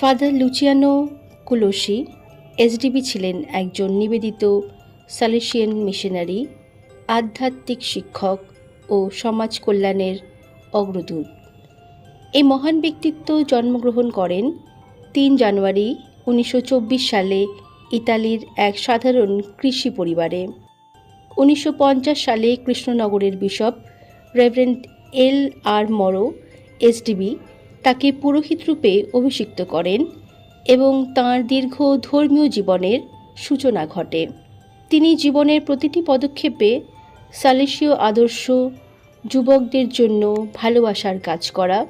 Father Luciano কুলোসি SDB ছিলেন একজন নিবেদিত সালেশিয়ান মিশনারি, আধ্যাত্মিক শিক্ষক ও সমাজ কল্যাণের অগ্রদূত। এই মহান ব্যক্তিত্ব জন্মগ্রহণ করেন তিন জানুয়ারি উনিশশো চব্বিশ সালে ইতালির এক সাধারণ কৃষি পরিবারে। উনিশশো পঞ্চাশ সালে কৃষ্ণনগরের bishop reverend L R Morrow SDB তাকে পুরোহিত রূপে অভিষিক্ত করেন এবং তাঁর দীর্ঘ ধর্মীয় জীবনের সূচনা ঘটে। তিনি জীবনের প্রতিটি পদক্ষেপে সালেসীয় আদর্শ, যুবকদের জন্য ভালোবাসার কাজ করা,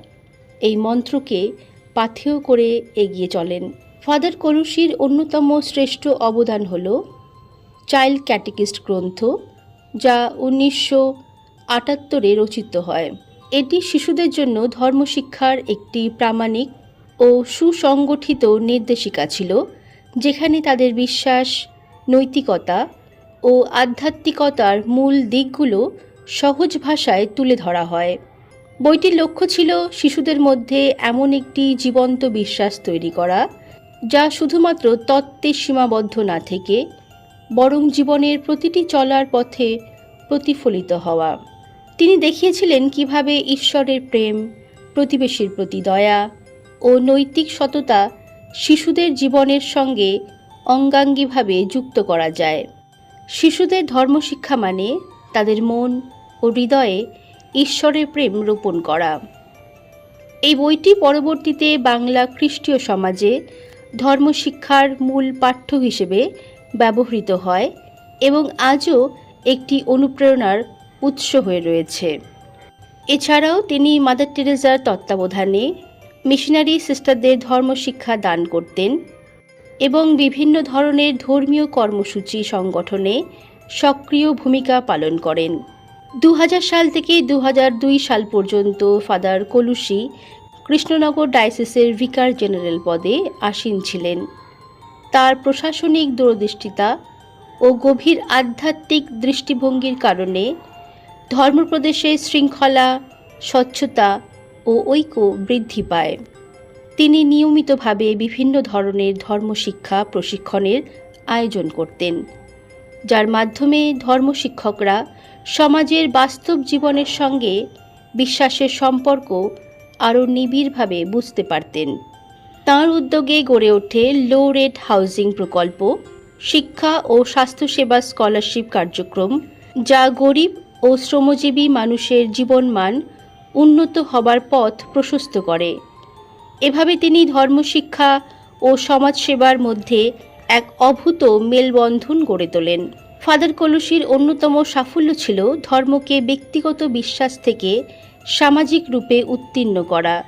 এই মন্ত্রকে পাথেয় করে এগিয়ে চলেন। ফাদার কলুসির অন্যতম শ্রেষ্ঠ অবদান হল চাইল্ড ক্যাটেকিস্ট গ্রন্থ, যা উনিশশো আটাত্তরে রচিত হয়। এটি শিশুদের জন্য ধর্মশিক্ষার একটি প্রামাণিক ও সুসংগঠিত নির্দেশিকা ছিল, যেখানে তাদের বিশ্বাস, নৈতিকতা ও আধ্যাত্মিকতার মূল দিকগুলো সহজ ভাষায় তুলে ধরা হয়। বইটির লক্ষ্য ছিল শিশুদের মধ্যে এমন একটি জীবন্ত বিশ্বাস তৈরি করা, যা শুধুমাত্র তত্ত্বে সীমাবদ্ধ না থেকে বরং জীবনের প্রতিটি চলার পথে প্রতিফলিত হওয়া। তিনি দেখিয়েছিলেন কীভাবে ঈশ্বরের প্রেম, প্রতিবেশীর প্রতি দয়া ও নৈতিক সততা শিশুদের জীবনের সঙ্গে অঙ্গাঙ্গিভাবে যুক্ত করা যায়। শিশুদের ধর্মশিক্ষা মানে তাদের মন ও হৃদয়ে ঈশ্বরের প্রেম রোপণ করা। এই বইটি পরবর্তীতে বাংলা খ্রিস্টীয় সমাজে ধর্মশিক্ষার মূল পাঠ্য হিসেবে ব্যবহৃত হয় এবং আজও একটি অনুপ্রেরণার উৎস হয়ে রয়েছে। এছাড়াও তিনি মাদার টেরেজার তত্ত্বাবধানে মিশনারি সিস্টারদের ধর্মশিক্ষা দান করতেন এবং বিভিন্ন ধরনের ধর্মীয় কর্মসূচি সংগঠনে সক্রিয় ভূমিকা পালন করেন। দু হাজার সাল থেকে দু হাজার দুই সাল পর্যন্ত ফাদার কলুসি কৃষ্ণনগর ডায়াসিসের ভিকার জেনারেল পদে আসীন ছিলেন। তার প্রশাসনিক দূরদৃষ্টিতা ও গভীর আধ্যাত্মিক দৃষ্টিভঙ্গির কারণে ধর্মপ্রদেশে শৃঙ্খলা, স্বচ্ছতা ও ঐক্য বৃদ্ধি পায়। তিনি নিয়মিতভাবে বিভিন্ন ধরনের ধর্মশিক্ষা প্রশিক্ষণের আয়োজন করতেন, যার মাধ্যমে ধর্মশিক্ষকরা সমাজের বাস্তব জীবনের সঙ্গে বিশ্বাসের সম্পর্ক আরও নিবিড়ভাবে বুঝতে পারতেন। তাঁর উদ্যোগে গড়ে ওঠে লো রেট হাউজিং প্রকল্প, শিক্ষা ও স্বাস্থ্যসেবা স্কলারশিপ কার্যক্রম, যা গরিব ও শ্রমজীবী মানুষের জীবনমান উন্নত হবার পথ প্রশস্ত করে। এভাবে তিনি ধর্মশিক্ষা ও সমাজসেবার মধ্যে এক অভূত মেলবন্ধন গড়ে তোলেন। ফাদার কলসির অন্যতম সাফল্য ছিল ধর্মকে ব্যক্তিগত বিশ্বাস থেকে সামাজিক রূপে উত্তীর্ণ করা।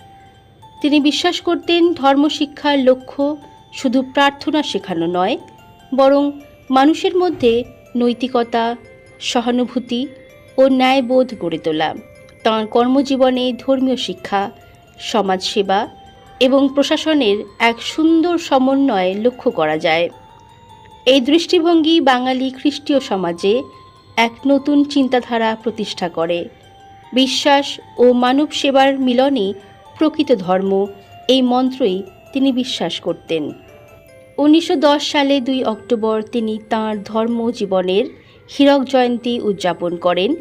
তিনি বিশ্বাস করতেন ধর্মশিক্ষার লক্ষ্য শুধু প্রার্থনা শেখানো নয়, বরং মানুষের মধ্যে নৈতিকতা, সহানুভূতি ও ন্যায়বোধ গড়ে তোলা। তাঁর কর্মজীবনে ধর্মীয় শিক্ষা, সমাজসেবা এবং প্রশাসনের এক সুন্দর সমন্বয় লক্ষ্য করা যায়। এই দৃষ্টিভঙ্গি বাঙালি খ্রিস্টীয় সমাজে এক নতুন চিন্তাধারা প্রতিষ্ঠা করে। বিশ্বাস ও মানব সেবার মিলনই প্রকৃত ধর্ম এই মন্ত্রই তিনি বিশ্বাস করতেন। উনিশশো দশ সালে দুই অক্টোবর তিনি তাঁর ধর্ম জীবনের হীরক জয়ন্তী উদযাপন করেন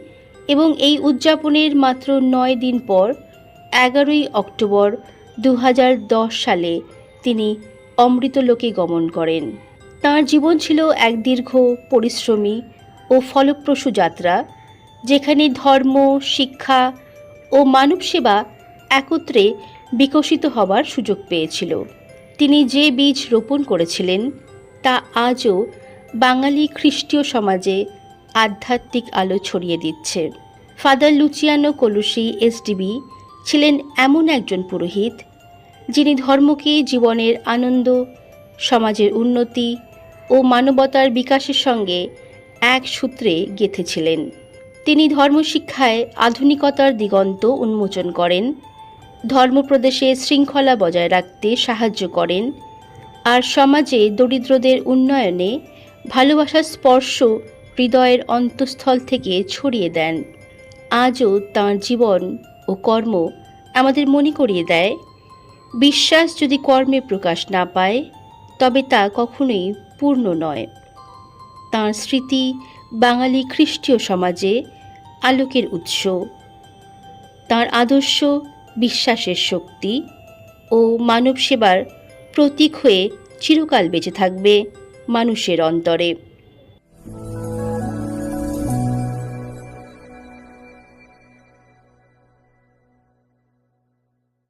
এবং এই উদযাপনের মাত্র নয় দিন পর এগারোই অক্টোবর দু হাজার দশ সালে তিনি অমৃতলোকে গমন করেন। তাঁর জীবন ছিল এক দীর্ঘ, পরিশ্রমী ও ফলপ্রসূ যাত্রা, যেখানে ধর্ম, শিক্ষা ও মানব সেবা একত্রে বিকশিত হবার সুযোগ পেয়েছিল। তিনি যে বীজ রোপণ করেছিলেন, তা আজও বাঙালি খ্রিস্টীয় সমাজে আধ্যাত্মিক আলো ছড়িয়ে দিচ্ছে। ফাদার লুচিয়ানো কলুসি এসডিবি ছিলেন এমন একজন পুরোহিত, যিনি ধর্মকে, জীবনের আনন্দ, সমাজের উন্নতি ও মানবতার বিকাশের সঙ্গে এক সূত্রে গেঁথেছিলেন। তিনি ধর্মশিক্ষায় আধুনিকতার দিগন্ত উন্মোচন করেন, ধর্মপ্রদেশে শৃঙ্খলা বজায় রাখতে সাহায্য করেন আর সমাজে দরিদ্রদের উন্নয়নে ভালোবাসার স্পর্শ হৃদয়ের অন্তঃস্থল থেকে ছড়িয়ে দেন। আজও তাঁর জীবন ও কর্ম আমাদের মনে করিয়ে দেয়। বিশ্বাস যদি কর্মে প্রকাশ না পায়, তবে তা কখনোই পূর্ণ নয়। তাঁর স্মৃতি বাঙালি খ্রিস্টীয় সমাজে আলোকের উৎস। তাঁর আদর্শ, বিশ্বাসের শক্তি ও মানব সেবার প্রতীক হয়ে চিরকাল বেঁচে থাকবে। মানুষের অন্তরে।